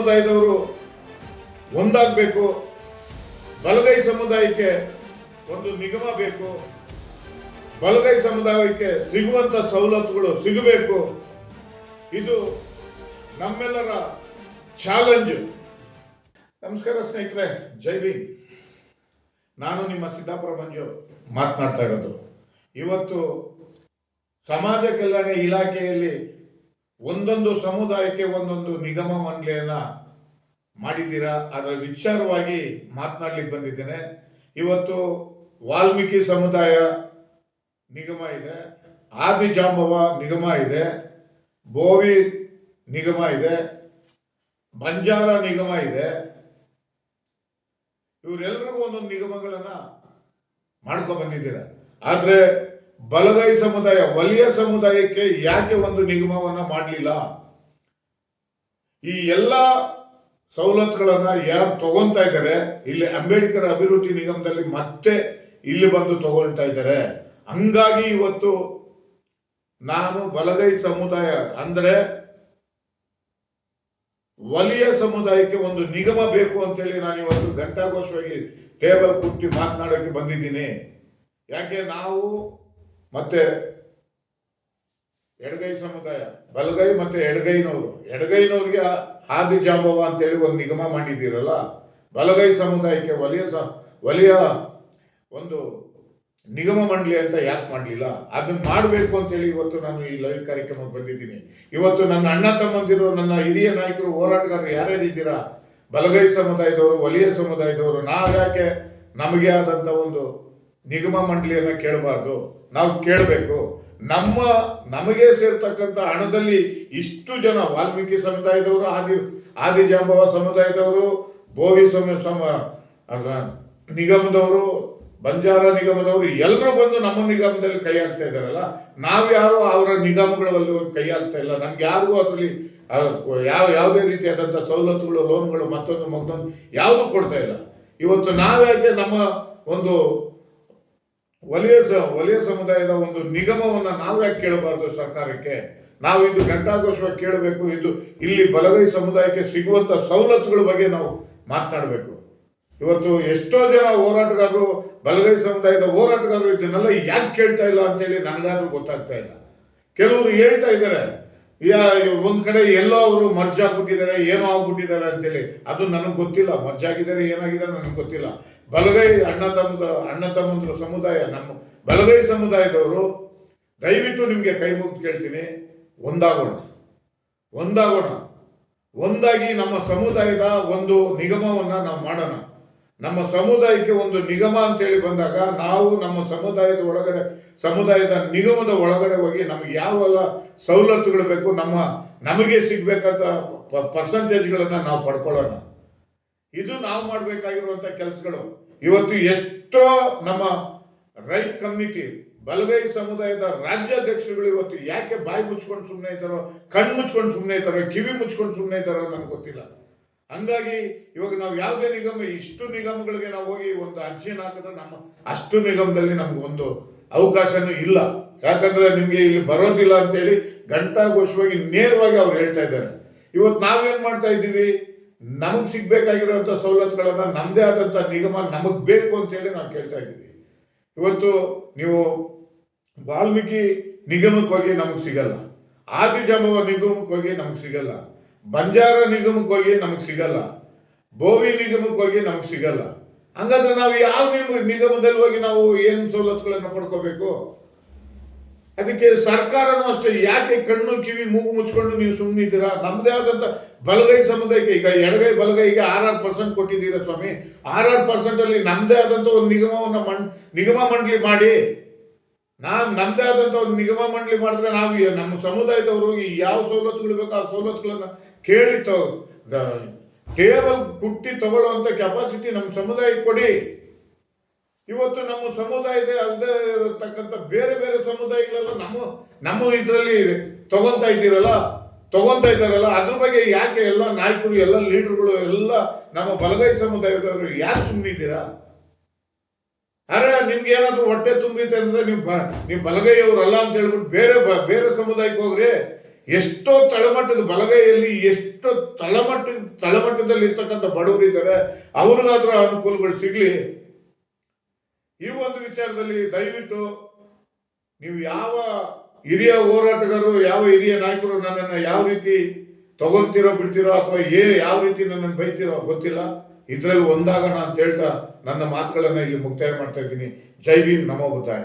ಸಮುದಾಯದವರು ಒಂದಾಗಬೇಕು. ಬಲಗೈ ಸಮುದಾಯಕ್ಕೆ ಒಂದು ನಿಗಮ ಬೇಕು. ಬಲಗೈ ಸಮುದಾಯಕ್ಕೆ ಸಿಗುವಂತ ಸವಲತ್ತುಗಳು ಸಿಗಬೇಕು. ಇದು ನಮ್ಮೆಲ್ಲರ ಚಾಲೆಂಜ್. ನಮಸ್ಕಾರ ಸ್ನೇಹಿತರೆ, ಜೈ ನಾನು ನಿಮ್ಮ ಸಿದ್ದಾಪುರ ಮಂಜು ಮಾತನಾಡ್ತಾ ಇರೋದು. ಇವತ್ತು ಸಮಾಜ ಕಲ್ಯಾಣ ಇಲಾಖೆಯಲ್ಲಿ ಒಂದೊಂದು ಸಮುದಾಯಕ್ಕೆ ಒಂದೊಂದು ನಿಗಮ ಮಂಡಳಿಯನ್ನ ಮಾಡಿದ್ದೀರಾ? ಅದರ ವಿಚಾರವಾಗಿ ಮಾತನಾಡ್ಲಿಕ್ಕೆ ಬಂದಿದ್ದೇನೆ. ಇವತ್ತು ವಾಲ್ಮೀಕಿ ಸಮುದಾಯ ನಿಗಮ ಇದೆ, ಆದಿಜಾಂಬವ ನಿಗಮ ಇದೆ, ಬೋವಿ ನಿಗಮ ಇದೆ, ಬಂಜಾರ ನಿಗಮ ಇದೆ. ಇವರೆಲ್ಲರಿಗೂ ಒಂದೊಂದು ನಿಗಮಗಳನ್ನ ಮಾಡ್ಕೊ ಬಂದಿದ್ದೀರ? ಆದ್ರೆ ಬಲಗೈ ಸಮುದಾಯ, ವಲಯ ಸಮುದಾಯಕ್ಕೆ ಯಾಕೆ ಒಂದು ನಿಗಮವನ್ನ ಮಾಡಲಿಲ್ಲ? ಈ ಎಲ್ಲ ಸವಲತ್ತುಗಳನ್ನ ಯಾರು ತಗೊಂತಾ ಇದ್ದಾರೆ, ಇಲ್ಲಿ ಅಂಬೇಡ್ಕರ್ ಅಭಿವೃದ್ಧಿ ನಿಗಮದಲ್ಲಿ ಮತ್ತೆ ಇಲ್ಲಿ ಬಂದು ತಗೊಳ್ತಾ ಇದ್ದಾರೆ. ಹಂಗಾಗಿ ಇವತ್ತು ನಾನು ಬಲಗೈ ಸಮುದಾಯ ಅಂದ್ರೆ ವಲಯ ಸಮುದಾಯಕ್ಕೆ ಒಂದು ನಿಗಮ ಬೇಕು ಅಂತೇಳಿ ನಾನು ಇವತ್ತು ಘಂಟಾಘೋಷವಾಗಿ ಟೇಬಲ್ ಕುಟ್ಟಿ ಮಾತನಾಡೋಕೆ ಬಂದಿದ್ದೀನಿ. ಯಾಕೆ ನಾವು ಮತ್ತೆ ಎಡಗೈ ಸಮುದಾಯ, ಬಲಗೈ ಮತ್ತೆ ಎಡಗೈನವರು ಎಡಗೈನವ್ರಿಗೆ ಆದಿ ಜಾಂಬವ ಅಂತೇಳಿ ಒಂದು ನಿಗಮ ಮಾಡಿದ್ದೀರಲ್ಲ, ಬಲಗೈ ಸಮುದಾಯಕ್ಕೆ ವಲಯ ಸ, ವಲಯ ಒಂದು ನಿಗಮ ಮಂಡಳಿ ಅಂತ ಯಾಕೆ ಮಾಡಲಿಲ್ಲ? ಅದನ್ನ ಮಾಡಬೇಕು ಅಂತೇಳಿ ಇವತ್ತು ನಾನು ಈ ಲೈವ್ ಕಾರ್ಯಕ್ರಮಕ್ಕೆ ಬಂದಿದ್ದೀನಿ. ಇವತ್ತು ನನ್ನ ಅಣ್ಣ ತಮ್ಮಂದಿರು, ನನ್ನ ಹಿರಿಯ ನಾಯಕರು, ಹೋರಾಟಗಾರರು ಯಾರ್ಯಾರು ಇದ್ದೀರಾ? ಬಲಗೈ ಸಮುದಾಯದವರು, ವಲಯ ಸಮುದಾಯದವರು ನಾವು ಯಾಕೆ ನಮಗೆ ಆದಂಥ ಒಂದು ನಿಗಮ ಮಂಡಳಿಯನ್ನ ಕೇಳಬಾರ್ದು. ನಾವು ಕೇಳಬೇಕು. ನಮ್ಮ, ನಮಗೆ ಸೇರ್ತಕ್ಕಂಥ ಹಣದಲ್ಲಿ ಇಷ್ಟು ಜನ ವಾಲ್ಮೀಕಿ ಸಮುದಾಯದವರು, ಆದಿ, ಆದಿಜಾಂಬವ ಸಮುದಾಯದವರು, ಬೋವಿ ಸಮ ಸಮ ನಿಗಮದವರು, ಬಂಜಾರ ನಿಗಮದವರು ಎಲ್ಲರೂ ಬಂದು ನಮ್ಮ ನಿಗಮದಲ್ಲಿ ಕೈ ಹಾಕ್ತಾ ಇದ್ದಾರಲ್ಲ ನಾವ್ಯಾರು ಅವರ ನಿಗಮಗಳಲ್ಲಿ ಕೈ ಹಾಕ್ತಾ ಇಲ್ಲ. ನಮ್ಗೆ ಯಾರಿಗೂ ಅದರಲ್ಲಿ ಯಾವ, ಯಾವುದೇ ರೀತಿಯಾದಂಥ ಸವಲತ್ತುಗಳು, ಲೋನ್ಗಳು ಮತ್ತೊಂದು ಮತ್ತೊಂದು ಯಾವುದೂ ಕೊಡ್ತಾ ಇಲ್ಲ. ಇವತ್ತು ನಾವ್ಯಾಕೆ ನಮ್ಮ ಒಂದು ವಲಯ ಸ, ವಲಯ ಸಮುದಾಯದ ಒಂದು ನಿಗಮವನ್ನು ನಾವು ಯಾಕೆ ಕೇಳಬಾರ್ದು ಸರ್ಕಾರಕ್ಕೆ? ನಾವು ಇದು ಘಂಟಾಘೋಷವಾಗಿ ಕೇಳಬೇಕು, ಇದು ಇಲ್ಲಿ ಬಲಗೈ ಸಮುದಾಯಕ್ಕೆ ಸಿಗುವಂತ ಸವಲತ್ತುಗಳ ಬಗ್ಗೆ ನಾವು ಮಾತನಾಡಬೇಕು. ಇವತ್ತು ಎಷ್ಟೋ ಜನ ಹೋರಾಟಗಾರರು, ಬಲಗೈ ಸಮುದಾಯದ ಹೋರಾಟಗಾರರು ಇದನ್ನೆಲ್ಲ ಯಾಕೆ ಕೇಳ್ತಾ ಇಲ್ಲ ಅಂತೇಳಿ ನನಗಾದ್ರೂ ಗೊತ್ತಾಗ್ತಾ ಇಲ್ಲ. ಕೆಲವರು ಹೇಳ್ತಾ ಇದ್ದಾರೆ ಯಾ, ಒಂದ್ ಕಡೆ ಎಲ್ಲೋ ಅವರು ಮರ್ಜ್ ಆಗ್ಬಿಟ್ಟಿದ್ದಾರೆ ಏನೋ ಆಗ್ಬಿಟ್ಟಿದ್ದಾರೆ ಅಂತೇಳಿ. ಅದು ನನಗೆ ಗೊತ್ತಿಲ್ಲ ಮರ್ಜಾಗಿದ್ದಾರೆ ಏನಾಗಿದ್ದಾರೆ ನನಗೆ ಗೊತ್ತಿಲ್ಲ. ಬಲಗೈ ಅಣ್ಣ ತಮ್ಮದ ಅಣ್ಣ ತಮ್ಮಂದ್ರ ಸಮುದಾಯ, ನಮ್ಮ ಬಲಗೈ ಸಮುದಾಯದವರು, ದಯವಿಟ್ಟು ನಿಮಗೆ ಕೈ ಮುಗಿದು ಕೇಳ್ತೀನಿ. ಒಂದಾಗೋಣ. ಒಂದಾಗೋಣ. ಒಂದಾಗಿ ನಮ್ಮ ಸಮುದಾಯದ ಒಂದು ನಿಗಮವನ್ನು ನಾವು ಮಾಡೋಣ. ನಮ್ಮ ಸಮುದಾಯಕ್ಕೆ ಒಂದು ನಿಗಮ ಅಂತೇಳಿ ಬಂದಾಗ ನಾವು ನಮ್ಮ ಸಮುದಾಯದ ಒಳಗಡೆ, ಸಮುದಾಯದ ನಿಗಮದ ಒಳಗಡೆ ಹೋಗಿ ನಮಗೆ ಯಾವೆಲ್ಲ ಸವಲತ್ತುಗಳು ಬೇಕು, ನಮ್ಮ ನಮಗೆ ಸಿಗಬೇಕಂತ ಪರ್ಸಂಟೇಜ್ಗಳನ್ನು ನಾವು ಪಡ್ಕೊಳ್ಳೋಣ. ಇದು ನಾವು ಮಾಡಬೇಕಾಗಿರುವಂಥ ಕೆಲಸಗಳು. ಇವತ್ತು ಎಷ್ಟೋ ನಮ್ಮ ರೈಟ್ ಕಮ್ಯುನಿಟಿ, ಬಲಗೈ ಸಮುದಾಯದ ರಾಜ್ಯಾಧ್ಯಕ್ಷರುಗಳು ಇವತ್ತು ಯಾಕೆ ಬಾಯಿ ಮುಚ್ಕೊಂಡು ಸುಮ್ಮನೆ ಇದ್ದಾರೋ, ಕಣ್ಣು ಮುಚ್ಕೊಂಡು ಸುಮ್ಮನೆ ಇದ್ದಾರೋ, ಕಿವಿ ಮುಚ್ಕೊಂಡು ಸುಮ್ಮನೆ ಇದ್ದಾರೋ ನನಗೆ ಗೊತ್ತಿಲ್ಲ. ಹಂಗಾಗಿ ಇವಾಗ ನಾವು ಯಾವುದೇ ನಿಗಮ, ಇಷ್ಟು ನಿಗಮಗಳಿಗೆ ನಾವು ಹೋಗಿ ಒಂದು ಅರ್ಜಿನ ಹಾಕಿದ್ರೆ ನಮ್ಮ ಅಷ್ಟು ನಿಗಮದಲ್ಲಿ ನಮ್ಗೆ ಒಂದು ಅವಕಾಶನೂ ಇಲ್ಲ. ಯಾಕಂದ್ರೆ ನಿಮಗೆ ಇಲ್ಲಿ ಬರೋದಿಲ್ಲ ಅಂತೇಳಿ ಘಂಟಾಘೋಷವಾಗಿ ನೇರವಾಗಿ ಅವ್ರು ಹೇಳ್ತಾ ಇದ್ದಾರೆ. ಇವತ್ತು ನಾವೇನು ಮಾಡ್ತಾ ಇದ್ದೀವಿ? ನಮಗೆ ಸಿಗಬೇಕಾಗಿರುವಂಥ ಸವಲತ್ತುಗಳನ್ನ ನಮ್ಮದೇ ಆದಂಥ ನಿಗಮ ನಮಗೆ ಬೇಕು ಅಂತೇಳಿ ನಾವು ಕೇಳ್ತಾ ಇದ್ದೀವಿ ಇವತ್ತು ನೀವು ವಾಲ್ಮೀಕಿ ನಿಗಮಕ್ಕೆ ಹೋಗಿ ನಮಗೆ ಸಿಗಲ್ಲ. ಆದಿಜಾಂಬವ ನಿಗಮಕ್ಕೆ ಹೋಗಿ ನಮಗೆ ಸಿಗಲ್ಲ. ಬಂಜಾರ ನಿಗಮಕ್ಕೆ ಹೋಗಿ ನಮಗೆ ಸಿಗಲ್ಲ. ಬೋವಿ ನಿಗಮಕ್ಕೆ ಹೋಗಿ ನಮಗೆ ಸಿಗಲ್ಲ. ಹಂಗಾದ್ರೆ ನಾವು ಯಾವ ನಿಗಮ ನಿಗಮದಲ್ಲಿ ಹೋಗಿ ನಾವು ಏನು ಸವಲತ್ತುಗಳನ್ನು ಪಡ್ಕೋಬೇಕು? ಅದಕ್ಕೆ ಸರ್ಕಾರನೂ ಅಷ್ಟೇ, ಯಾಕೆ ಕಣ್ಣು ಕಿವಿ ಮೂಗು ಮುಚ್ಕೊಂಡು ನೀವು ಸುಮ್ಮನಿದ್ದೀರಾ ನಮ್ಮದೇ ಆದಂಥ ಬಲಗೈ ಸಮುದಾಯಕ್ಕೆ ಈಗ ಎಡಗೈ ಬಲಗೈಗೆ ಆರ್ ಆರ್ ಪರ್ಸೆಂಟ್ ಕೊಟ್ಟಿದ್ದೀರಾ ಸ್ವಾಮಿ? ಆರ್ ಆರ್ ಪರ್ಸೆಂಟ್ ಅಲ್ಲಿ ನಮ್ಮದೇ ಆದಂಥ ಒಂದು ನಿಗಮವನ್ನು ಮಂಡ್, ನಿಗಮ ಮಂಡಳಿ ಮಾಡಿ. ನಾವು ನಮ್ಮದೇ ಆದಂಥ ಒಂದು ನಿಗಮ ಮಂಡಳಿ ಮಾಡಿದ್ರೆ ನಾವು ನಮ್ಮ ಸಮುದಾಯದವರು ಹೋಗಿ ಯಾವ ಸವಲತ್ತುಗಳು ಬೇಕೋ ಆ ಸವಲತ್ತುಗಳನ್ನು ಕೇಳಿ ತೊ ಕೇವಲ ಕುಟ್ಟಿ ತಗೊಳ್ಳುವಂಥ ಕೆಪಾಸಿಟಿ ನಮ್ಮ ಸಮುದಾಯಕ್ಕೆ ಕೊಡಿ. ಇವತ್ತು ನಮ್ಮ ಸಮುದಾಯದ ಅಲ್ಲದೆ ಇರತಕ್ಕಂಥ ಬೇರೆ ಬೇರೆ ಸಮುದಾಯಗಳೆಲ್ಲ ನಮ್ಮ ನಮ್ಮ ಇದರಲ್ಲಿ ತಗೊಂತಾ ಇದ್ದೀರಲ್ಲ, ತಗೊಂತಾ ಇದ್ದಾರಲ್ಲ, ಅದ್ರ ಬಗ್ಗೆ ಯಾಕೆ ಎಲ್ಲ ನಾಯಕರು, ಎಲ್ಲ ಲೀಡರ್ಗಳು, ಎಲ್ಲ ನಮ್ಮ ಬಲಗೈ ಸಮುದಾಯದವರು ಯಾರು ಸುಮ್ಮನಿದ್ದೀರಾ ಅರೆ, ನಿಮ್ಗೆ ಏನಾದರೂ ಹೊಟ್ಟೆ ತುಂಬಿತೆ ಅಂದ್ರೆ ನೀವು ಬ, ನೀವು ಬಲಗೈಯವರಲ್ಲ ಅಂತ ಹೇಳ್ಬಿಟ್ಟು ಬೇರೆ ಬೇರೆ ಸಮುದಾಯಕ್ಕೆ ಹೋಗ್ರಿ. ಎಷ್ಟೋ ತಳಮಟ್ಟದ ಬಲಗೈಯಲ್ಲಿ, ಎಷ್ಟೋ ತಳಮಟ್ಟ ತಳಮಟ್ಟದಲ್ಲಿ ಇರ್ತಕ್ಕಂಥ ಬಡವರು ಇದ್ದಾರೆ ಅವ್ರಿಗಾದ್ರೂ ಅನುಕೂಲಗಳು ಸಿಗಲಿ. ಈ ಒಂದು ವಿಚಾರದಲ್ಲಿ ದಯವಿಟ್ಟು ನೀವು ಯಾವ ಹಿರಿಯ ಹೋರಾಟಗಾರರು, ಯಾವ ಹಿರಿಯ ನಾಯಕರು ನನ್ನನ್ನು ಯಾವ ರೀತಿ ತಗೊಳ್ತಿರೋ ಬಿಡ್ತಿರೋ ಅಥವಾ ಏನು ಯಾವ ರೀತಿ ನನ್ನನ್ನು ಬೈತಿರೋ ಗೊತ್ತಿಲ್ಲ. ಇದರಲ್ಲಿ ಒಂದಾಗೋಣ ಅಂತ ಹೇಳ್ತಾ ನನ್ನ ಮಾತುಗಳನ್ನು ಇಲ್ಲಿ ಮುಕ್ತಾಯ ಮಾಡ್ತಾ ಇದ್ದೀನಿ. ಜೈ ಭೀಮ್, ನಮೋ ಬುದ್ಧಾಯ.